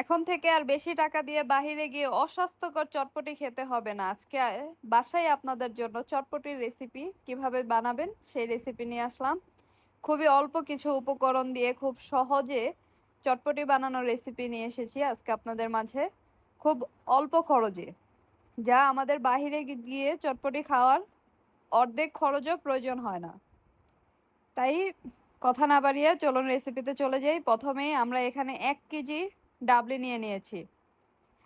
এখন থেকে আর বেশি টাকা দিয়ে বাহিরে গিয়ে অস্বাস্থ্যকর চটপটি খেতে হবে না। আজকে বাসায় আপনাদের জন্য চটপটির রেসিপি কীভাবে বানাবেন সেই রেসিপি নিয়ে আসলাম। খুবই অল্প কিছু উপকরণ দিয়ে খুব সহজে চটপটি বানানোর রেসিপি নিয়ে এসেছি আজকে আপনাদের মাঝে। খুব অল্প খরচে। যা আমাদের বাহিরে গিয়ে চটপটি খাওয়ার অর্ধেক খরচও প্রয়োজন হয় না। তাই কথা না বাড়িয়ে চলুন রেসিপিতে চলে যাই। প্রথমেই আমরা এখানে এক কেজি ডাবলি নিয়ে নিয়েছি।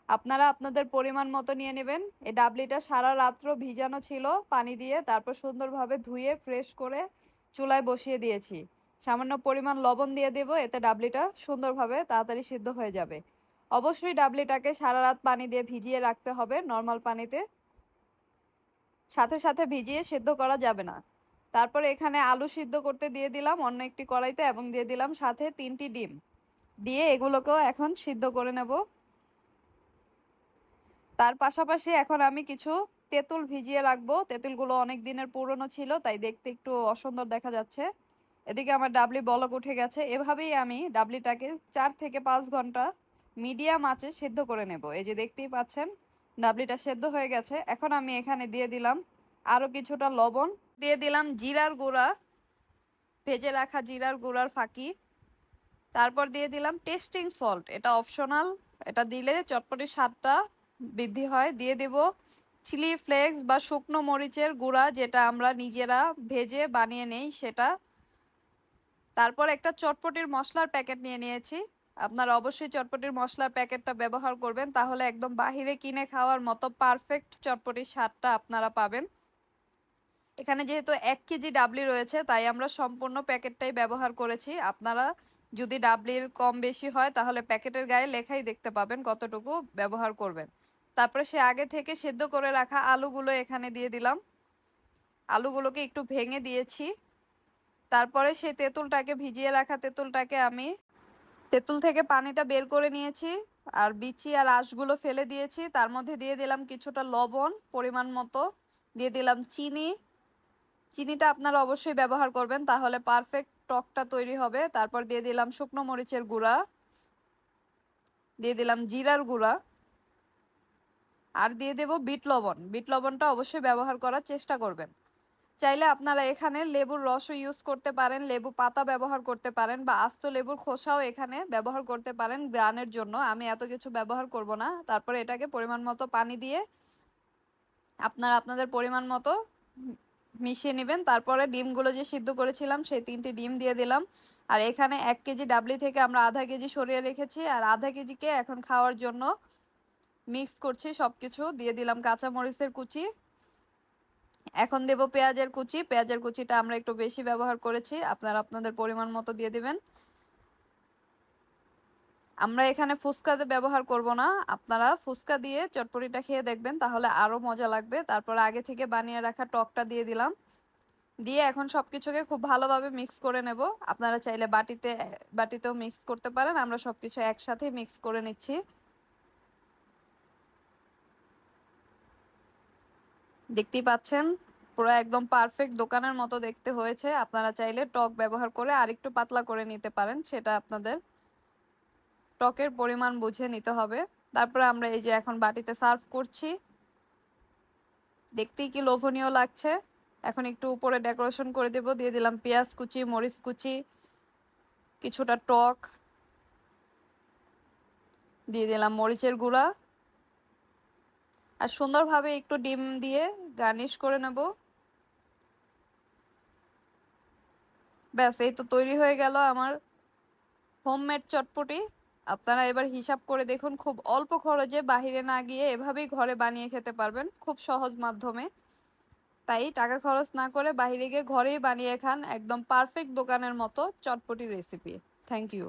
আপনারা আপনাদের পরিমাণ মতো নিয়ে নেবেন। এই ডাবলিটা সারা রাত্র ভিজানো ছিল, পানি দিয়ে তারপর সুন্দরভাবে ধুয়ে ফ্রেশ করে চুলায় বসিয়ে দিয়েছি। সামান্য পরিমাণ লবণ দিয়ে দেব, এতে ডাবলিটা সুন্দরভাবে তাড়াতাড়ি সিদ্ধ হয়ে যাবে। অবশ্যই ডাবলিটাকে সারা রাত পানি দিয়ে ভিজিয়ে রাখতে হবে নর্মাল পানিতে। সাথে সাথে ভিজিয়ে সিদ্ধ করা যাবে না। তারপর এখানে আলু সিদ্ধ করতে দিয়ে দিলাম অন্য একটি কড়াইতে এবং দিয়ে দিলাম সাথে তিনটি ডিম। দিয়ে এগুলোকেও এখন সিদ্ধ করে নেব। তার পাশাপাশি এখন আমি কিছু তেঁতুল ভিজিয়ে রাখব। তেঁতুলগুলো অনেক দিনের পুরনো ছিল, তাই দেখতে একটু অসুন্দর দেখা যাচ্ছে। এদিকে আমার ডাবলি বলক উঠে গেছে। এভাবেই আমি ডাবলিটাকে চার থেকে পাঁচ ঘণ্টা মিডিয়াম আঁচে সেদ্ধ করে নেব। এই যে দেখতেই পাচ্ছেন, ডাবলিটা সেদ্ধ হয়ে গেছে। এখন আমি এখানে দিয়ে দিলাম আরও কিছুটা লবণ। দিয়ে দিলাম জিরার গুঁড়া, ভেজে রাখা জিরার গুঁড়ার ফাঁকি। তারপর দিয়ে দিলাম টেস্টিং সল্ট। এটা অপশনাল। এটা দিলে চটপটির স্বাদটা বৃদ্ধি হয়। দিয়ে দেব চিলি ফ্লেক্স বা শুকনো মরিচের গুঁড়া যেটা আমরা নিজেরা ভেজে বানিয়ে নেই সেটা। তারপর একটা চটপটির মশলার প্যাকেট নিয়ে নিয়েছি। আপনারা অবশ্যই চটপটির মশলার প্যাকেটটা ব্যবহার করবেন, তাহলে একদম বাহিরে কিনে খাওয়ার মতো পারফেক্ট চটপটির স্বাদটা আপনারা পাবেন। এখানে যেহেতু এক কেজি ডাবলি রয়েছে, তাই আমরা সম্পূর্ণ প্যাকেটটাই ব্যবহার করেছি। আপনারা যদি ডাবলির কম বেশি হয়, তাহলে প্যাকেটের গায়ে লেখাই দেখতে পাবেন কতটুকু ব্যবহার করবেন। তারপরে সে আগে থেকে সেদ্ধ করে রাখা আলুগুলো এখানে দিয়ে দিলাম। আলুগুলোকে একটু ভেঙে দিয়েছি। তারপরে সে তেঁতুলটাকে ভিজিয়ে রাখা তেঁতুলটাকে আমি তেঁতুল থেকে পানিটা বের করে নিয়েছি আর বিচি আর আঁশগুলো ফেলে দিয়েছি। তার মধ্যে দিয়ে দিলাম কিছুটা লবণ পরিমাণ মতো। দিয়ে দিলাম চিনি। চিনিটা আপনারা অবশ্যই ব্যবহার করবেন, তাহলে পারফেক্ট টকটা তৈরি হবে। তারপর দিয়ে দিলাম শুকনো মরিচের গুঁড়া। দিয়ে দিলাম জিরার গুঁড়া। আর দিয়ে দেব বিট লবণ। বিট লবণটা অবশ্যই ব্যবহার করার চেষ্টা করবেন। চাইলে আপনারা এখানে লেবুর রসও ইউজ করতে পারেন, লেবু পাতা ব্যবহার করতে পারেন বা আস্ত লেবুর খোসাও এখানে ব্যবহার করতে পারেন গ্রানের জন্য। আমি এত কিছু ব্যবহার করব না। তারপরে এটাকে পরিমাণ মতো পানি দিয়ে আপনারা আপনাদের পরিমাণ মতো মিশিয়ে নেবেন। তারপরে ডিমগুলো যে সিদ্ধ করেছিলাম, সেই তিনটি ডিম দিয়ে দিলাম। আর এখানে এক কেজি ডাবলি থেকে আমরা আধা কেজি সরিয়ে রেখেছি। আর আধা কেজিকে এখন খাওয়ার জন্য মিক্স করছি সব কিছু দিয়ে দিলাম কাঁচামরিচের কুচি। এখন দেব পেঁয়াজের কুচি। পেঁয়াজের কুচিটা আমরা একটু বেশি ব্যবহার করেছি। আপনারা আপনাদের পরিমাণ মতো দিয়ে দিবেন। আমরা এখানে ফুচকাতে ব্যবহার করব না, আপনারা ফুচকা দিয়ে চটপটিটা খেয়ে দেখবেন, তাহলে আরও মজা লাগবে। তারপর আগে থেকে বানিয়ে রাখা টকটা দিয়ে দিলাম। দিয়ে এখন সব কিছুকে খুব ভালোভাবে মিক্স করে নেব। আপনারা চাইলে বাটিতে, বাটিতেও মিক্স করতে পারেন। আমরা সব কিছু একসাথে মিক্স করে নিচ্ছি। দেখতেই পাচ্ছেন, পুরো একদম পারফেক্ট দোকানের মতো দেখতে হয়েছে। আপনারা চাইলে টক ব্যবহার করে আরেকটু পাতলা করে নিতে পারেন, সেটা আপনাদের টকের পরিমাণ বুঝে নিতে হবে। তারপরে আমরা এই যে এখন বাটিতে সার্ভ করছি। দেখতেই কি লোভনীয় লাগছে। এখন একটু উপরে ডেকোরেশন করে দেব। দিয়ে দিলাম পেঁয়াজ কুচি, মরিচ কুচি, কিছুটা টক। দিয়ে দিলাম মরিচের গুঁড়া। আর সুন্দরভাবে একটু ডিম দিয়ে গার্নিশ করে নেব। ব্যাস, এই তো তৈরি হয়ে গেল আমার হোমমেড চটপটি। আপনারা এবার হিসাব করে দেখুন, খুব অল্প খরচে বাহিরে না গিয়ে এভাবেই ঘরে বানিয়ে খেতে পারবেন, খুব সহজ মাধ্যমে। তাই টাকা খরচ না করে বাহিরে গিয়ে ঘরেই বানিয়ে খান একদম পারফেক্ট দোকানের মতো চটপটি রেসিপি। Thank you.